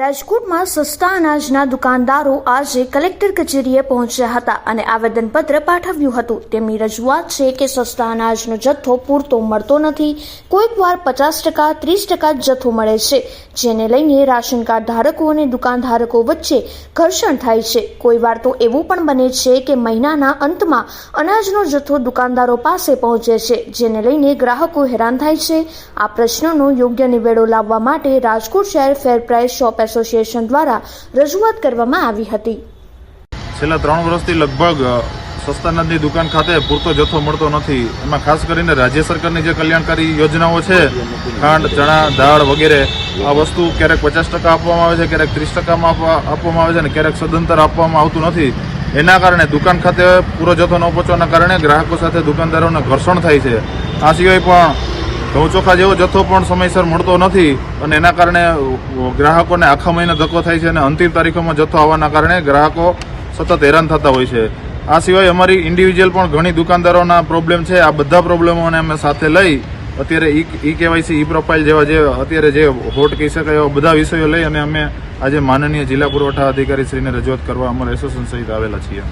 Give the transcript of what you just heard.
રાજકોટમાં સસ્તા અનાજના દુકાનદારો આજે કલેક્ટર કચેરીએ પહોંચ્યા હતા અને આવેદનપત્ર પાઠવ્યું હતું. તેમની રજૂઆત છે કે સસ્તા અનાજનો જથ્થો પૂરતો મળતો નથી. કોઈક વાર પચાસ ટકા, ત્રીસ ટકા જથ્થો મળે છે, જેને લઈને રાશન કાર્ડ ધારકો અને દુકાનધારકો વચ્ચે ઘર્ષણ થાય છે. કોઈ વાર તો એવું પણ બને છે કે મહિનાના અંતમાં અનાજનો જથ્થો દુકાનદારો પાસે પહોંચે છે, જેને લઈને ગ્રાહકો હેરાન થાય છે. આ પ્રશ્નનો યોગ્ય નિવેડો લાવવા માટે રાજકોટ શહેર ફેર પ્રાઇસ શોપ એસોસિએશન દ્વારા રજૂઆત કરવામાં આવી હતી. છેલ્લા ત્રણ વર્ષથી લગભગ અ, સસ્તા અનાજની દુકાન ખાતે પૂરતો જથ્થો મળતો નથી. એમાં ખાસ કરીને રાજ્ય સરકારની જે કલ્યાણકારી યોજનાઓ છે ખાંડ ચણા દાળ વગેરે આ વસ્તુ ક્યારેક પચાસ ટકા આપવામાં આવે છે ક્યારેક ત્રીસ ટકામાં આપવામાં આવે છે અને ક્યારેક સદંતર આપવામાં આવતું નથી. એના કારણે દુકાન ખાતે પૂરો જથ્થો ન પહોંચવાના કારણે ગ્રાહકો સાથે દુકાનદારોને ઘર્ષણ થાય છે. આ સિવાય પણ ઘઉં ચોખા જેવો જથ્થો પણ સમયસર મળતો નથી અને એના કારણે ગ્રાહકોને આખા મહિને ધક્કો થાય છે અને અંતિમ તારીખોમાં જથ્થો આવવાના કારણે ગ્રાહકો સતત હેરાન થતા હોય છે. આ સિવાય અમારી ઇન્ડિવિજ્યુઅલ પણ ઘણી દુકાનદારોના પ્રોબ્લેમ છે. આ બધા પ્રોબ્લેમોને અમે સાથે લઈ અત્યારે ઈ કેવાયસી, ઈ પ્રોફાઇલ જેવા જે, અત્યારે જે હોટ કહી શકાય એવા બધા વિષયો લઈ અને અમે આજે માનનીય જિલ્લા પુરવઠા અધિકારી શ્રીને રજૂઆત કરવા અમારા એસોસિએશન સહિત આવેલા છીએ.